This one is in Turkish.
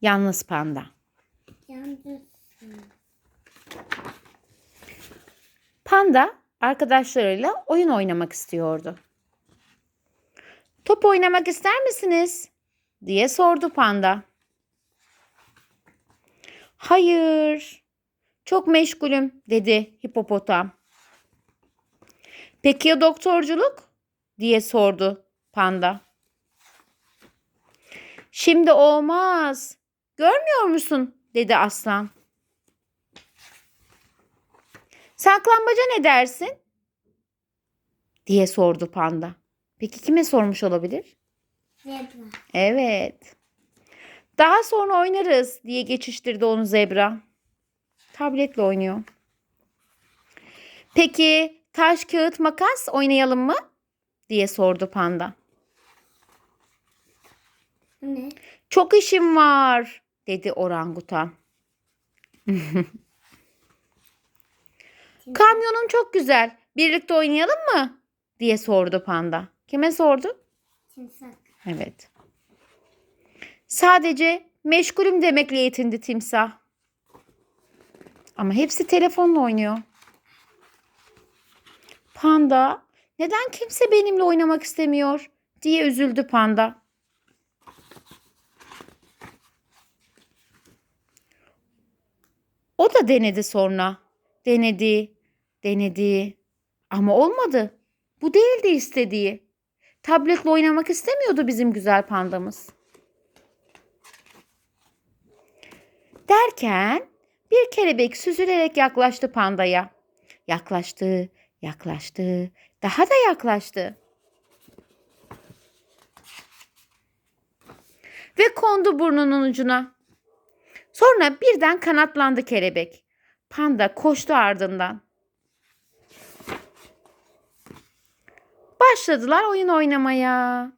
Yalnız panda. Yalnız. Panda arkadaşlarıyla oyun oynamak istiyordu. Top oynamak ister misiniz? diye sordu panda. Hayır. Çok meşgulüm dedi hipopotam. Peki ya doktorculuk? diye sordu panda. Şimdi olmaz. Görmüyor musun? dedi aslan. Saklambaca ne dersin? diye sordu panda. Peki kime sormuş olabilir? Zebra. Evet. Daha sonra oynarız diye geçiştirdi onu zebra. Tabletle oynuyor. Peki taş kağıt makas oynayalım mı? diye sordu panda. Ne? Çok işim var dedi orangutan. Kamyonun çok güzel. Birlikte oynayalım mı? diye sordu panda. Kime sordu? Timsak. Evet. Sadece meşgulüm demekle yetindi timsah. Ama hepsi telefonla oynuyor. Panda, neden kimse benimle oynamak istemiyor diye üzüldü panda. O da denedi sonra. Denedi, denedi. Ama olmadı. Bu değildi istediği. Tabletle oynamak istemiyordu bizim güzel pandamız. Derken bir kelebek süzülerek yaklaştı pandaya. Yaklaştı, yaklaştı, daha da yaklaştı. Ve kondu burnunun ucuna. Sonra birden kanatlandı kelebek. Panda koştu ardından. Başladılar oyun oynamaya.